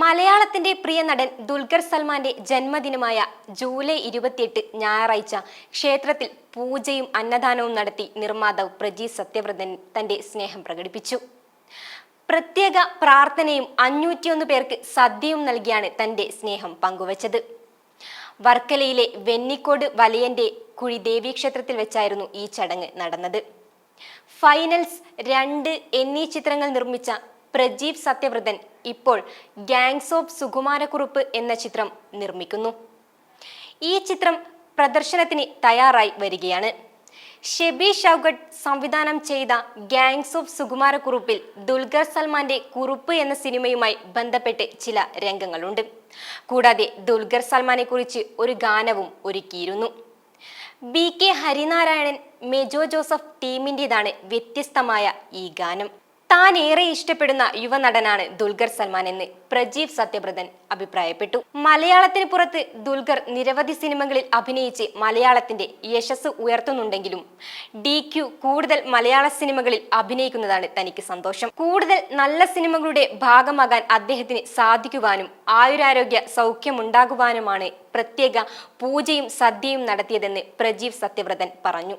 മലയാളത്തിന്റെ പ്രിയ നടൻ ദുൽഖർ സൽമാന്റെ ജന്മദിനമായ ജൂലൈ ഇരുപത്തിയെട്ട് ഞായറാഴ്ച ക്ഷേത്രത്തിൽ പൂജയും അന്നദാനവും നടത്തി നിർമ്മാതാവ് പ്രജി സത്യവ്രതൻ തന്റെ സ്നേഹം പ്രകടിപ്പിച്ചു. പ്രത്യേക പ്രാർത്ഥനയും അഞ്ഞൂറ്റിയൊന്ന് പേർക്ക് സദ്യയും നൽകിയാണ് തന്റെ സ്നേഹം പങ്കുവച്ചത്. വർക്കലയിലെ വെന്നിക്കോട് വലയന്റെ കുഴി ദേവീക്ഷേത്രത്തിൽ വെച്ചായിരുന്നു ഈ ചടങ്ങ് നടന്നത്. ഫൈനൽസ് രണ്ട് എന്നീ ചിത്രങ്ങൾ നിർമ്മിച്ച പ്രജീവ് സത്യവ്രതൻ ഇപ്പോൾ ഗാങ്സ് ഓഫ് സുകുമാരക്കുറുപ്പ് എന്ന ചിത്രം നിർമ്മിക്കുന്നു. ഈ ചിത്രം പ്രദർശനത്തിന് തയ്യാറായി വരികയാണ്. ഷെബി ഷൗഗട്ട് സംവിധാനം ചെയ്ത ഗാങ്സ് ഓഫ് സുകുമാരക്കുറുപ്പിൽ ദുൽഖർ സൽമാന്റെ കുറുപ്പ് എന്ന സിനിമയുമായി ബന്ധപ്പെട്ട് ചില രംഗങ്ങളുണ്ട്. കൂടാതെ ദുൽഖർ സൽമാനെ കുറിച്ച് ഒരു ഗാനവും ഒരുക്കിയിരുന്നു. ബി കെ ഹരിനാരായണൻ മെജോ ജോസഫ് ടീമിന്റെതാണ് വ്യത്യസ്തമായ ഈ ഗാനം. താൻ ഏറെ ഇഷ്ടപ്പെടുന്ന യുവനടനാണ് ദുൽഖർ സൽമാൻ എന്ന് പ്രജീവ് സത്യബ്രതൻ അഭിപ്രായപ്പെട്ടു. മലയാളത്തിന് പുറത്ത് ദുൽഖർ നിരവധി സിനിമകളിൽ അഭിനയിച്ച് മലയാളത്തിന്റെ യശസ് ഉയർത്തുന്നുണ്ടെങ്കിലും ഡി ക്യു കൂടുതൽ മലയാള സിനിമകളിൽ അഭിനയിക്കുന്നതാണ് തനിക്ക് സന്തോഷം. കൂടുതൽ നല്ല സിനിമകളുടെ ഭാഗമാകാൻ അദ്ദേഹത്തിന് സാധിക്കുവാനും ആയുരാരോഗ്യ സൗഖ്യമുണ്ടാകുവാനുമാണ് പ്രത്യേക പൂജയും സദ്യയും നടത്തിയതെന്ന് പ്രജീവ് സത്യവ്രതൻ പറഞ്ഞു.